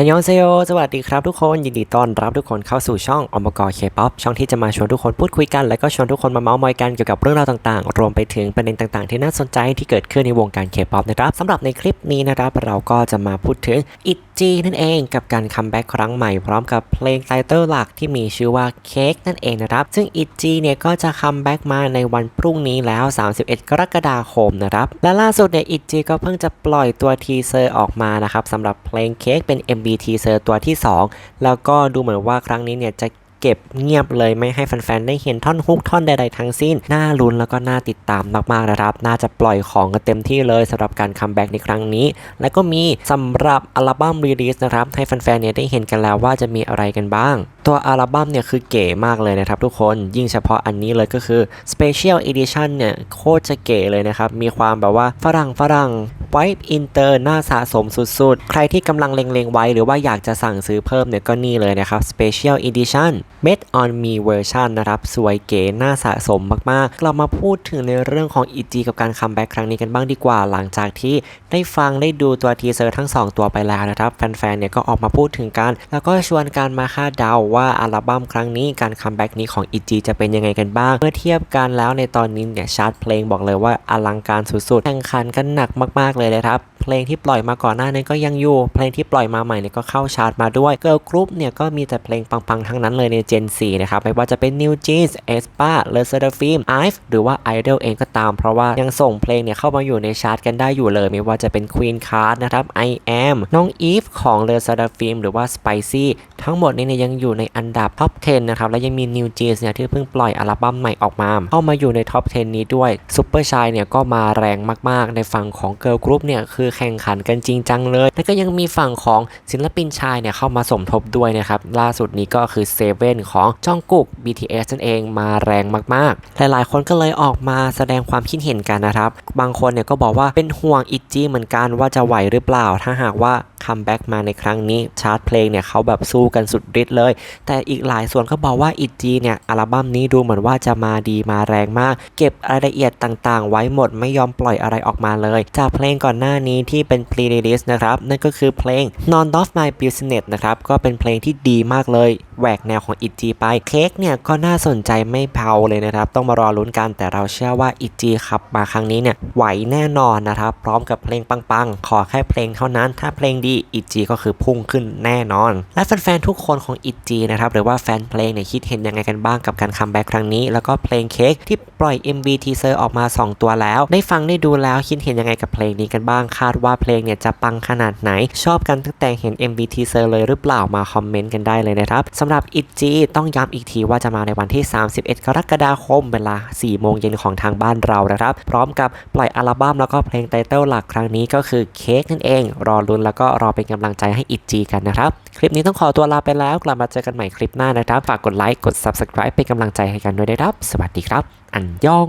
ฮันยองเซโยสวัสดีครับทุกคน ยินดีต้อนรับทุกคนเข้าสู่ช่องอมกรเคป๊อปช่องที่จะมาชวนทุกคนพูดคุยกัน และก็ชวนทุกคนมาเมาส์มอยกันเกี่ยวกับเรื่องราวต่างๆ รวมไปถึงประเด็นต่างๆ ที่น่าสนใจที่เกิดขึ้นในวงการเคป๊อปนะครับสำหรับในคลิปนี้นะครับเราก็จะมาพูดถึงอิจีนั่นเองกับการคัมแบ็กครั้งใหม่พร้อมกับเพลงไตเติลหลักที่มีชื่อว่าเค้กนั่นเองนะครับซึ่งอิจีเนี่ยก็จะคัมแบ็กมาในวันพรุ่งนี้แล้ว 31 กรกฎาคมนะครับและล่าสุดเนี่ยอิจีก็เพิ่งจะปล่อยตัวทีเซอร์ออกมานะครับสำหรับเพลงเค้กเป็น MV ทีเซอร์ตัวที่ 2 แล้วก็ดูเหมือนว่าครั้งนี้เนี่ยจะเก็บเงียบเลยไม่ให้แฟนๆ ได้เห็นท่อนฮุกท่อนใดๆทั้งสิ้น น่าลุ้นแล้วก็น่าติดตามมากๆนะครับ น่าจะปล่อยของกันเต็มที่เลยสำหรับการคัมแบ็กในครั้งนี้ และก็มีสำหรับอัลบั้มรีลิสนะครับ ให้แฟนๆ เนี่ยได้เห็นกันแล้วว่าจะมีอะไรกันบ้าง ตัวอัลบั้มเนี่ยคือเก๋มากเลยนะครับทุกคน ยิ่งเฉพาะอันนี้เลยก็คือ Special Edition เนี่ยโคตรจะเก๋เลยนะครับ มีความแบบว่าฝรั่งฝรั่ง ไวท์อินเตอร์น่าสะสมสุดๆ ใครที่กำลังเล็งๆไว้หรือว่าอยากจะสั่งซื้อเพิ่มเนี่ยก็นี่เลยนะครับ Special Edition Made on Me Version นะครับสวยเก๋น่าสะสมมากๆ เรามาพูดถึงในเรื่องของ EG กับการคัมแบ็กครั้งนี้กันบ้างดีกว่า หลังจากที่ได้ฟังได้ดูตัวทีเซอร์ทั้ง 2 ตัวไปแล้วนะครับ แฟนๆเนี่ยก็ออกมาพูดถึงกัน แล้วก็ชวนการมาคาดเดาว่าอัลบั้มครั้งนี้การคัมแบ็กนี้ของ EG จะเป็นยังไงกันบ้าง เมื่อเทียบกันแล้วในตอนนี้เนี่ยชาร์ตเพลงบอกเลยว่าอลังการสุดๆแข่งขันกันหนักมากๆเลยนะครับ เพลงที่ปล่อยมาก่อนหน้านั้นก็ยังอยู่ เพลงที่ปล่อยมาใหม่เนี่ยก็เข้าชาร์ตมาด้วยเกิร์ลกรุ๊ปเนี่ยก็มีแต่เพลงปังๆทั้งนั้นเลยใน Gen 4นะครับ ไม่ว่าจะเป็น New Jeans, aespa, l e s e r f i m IVE หรือว่า Idol เองก็ตาม เพราะว่ายังส่งเพลงเนี่ยเข้ามาอยู่ในชาร์ตกันได้อยู่เลย ไม่ว่าจะเป็น Queen Card นะครับ I am น้อง Eve ของ l e s e r f i m หรือว่า Spicy ทั้งหมดนี้เนี่ยยังอยู่ในอันดับ Top 10 นะครับ และยังมี New Jeans เนี่ยที่เพิ่งปล่อยอัลบั้มใหม่ออกมา เข้ามาอยู่ใน Top 10 นี้ด้วย Super Shy เนี่ยก็มาแรงมากๆ ในฝั่งของ Girl Group เนี่ยคือแข่งขันกันจริงจังเลย แล้วก็ยังมีฝั่งของศิลปินชายเนี่ยเข้ามาสมทบด้วยนะครับ ล่าสุดนี้ก็คือเซเว่นของจองกุก BTS นั่นเองมาแรงมากๆ หลายๆ คนก็เลยออกมาแสดงความคิดเห็นกันนะครับ บางคนเนี่ยก็บอกว่าเป็นห่วงอิจีเหมือนกันว่าจะไหวหรือเปล่า ถ้าหากว่าคัมแบ็กมาในครั้งนี้ชาร์ตเพลงเนี่ยเขาแบบสู้กันสุดฤทธิ์เลย แต่อีกหลายส่วนก็บอกว่าอิจีเนี่ยอัลบั้มนี้ดูเหมือนว่าจะมาดีมาแรงมาก เก็บรายละเอียดต่างๆ ไว้หมดไม่ยอมปล่อยอะไรออกมาเลย จากเพลงก่อนหน้านี้ที่เป็น p l a y l i s t นะครับ นั่นก็คือเพลง Non of My Business นะครับ ก็เป็นเพลงที่ดีมากเลยแหวกแนวของอิจีไปเค้กเนี่ยก็น่าสนใจไม่เบาเลยนะครับ ต้องมารอลุ้นกันแต่เราเชื่อว่าอิจีขับมาครั้งนี้เนี่ยไหวแน่นอนนะครับพร้อมกับเพลงปังๆ ขอแค่เพลงเท่านั้นถ้าเพลงดีดีอิจีก็คือพุ่งขึ้นแน่นอน และแฟนๆทุกคนของอิจีนะครับหรือว่าแฟนเพลงเนี่ยคิดเห็นยังไงกันบ้างกับการคัมแบ็กครั้งนี้ แล้วก็เพลงเค้กที่ปล่อย MV ทีเซอร์ออกมา 2 ตัวแล้ว ได้ฟังได้ดูแล้วคิดเห็นยังไงกับเพลงนี้กันบ้างคาดว่าเพลงเนี่ยจะปังขนาดไหน ชอบกันตั้งแต่เห็น MV ทีเซอร์เลยหรือเปล่ามาคอมเมนต์กันได้เลยนะครับสำหรับอิจีต้องย้ำอีกทีว่าจะมาในวันที่ 31 กรกฎาคมเวลา 4 โมงเย็นของทางบ้านเรานะครับพร้อมกับปล่อยอัลบั้มแล้วก็เพลงไตเติลหลักครั้งนี้ก็คือเค้กนั่นเอง รอลุ้นแล้วก็รอเป็นกำลังใจให้อิจีกันนะครับ คลิปนี้ต้องขอตัวลาไปแล้ว กลับมาเจอกันใหม่คลิปหน้านะครับ ฝากกดไลค์ กด Subscribe เป็นกำลังใจให้กันด้วยนะครับ สวัสดีครับ อันยอง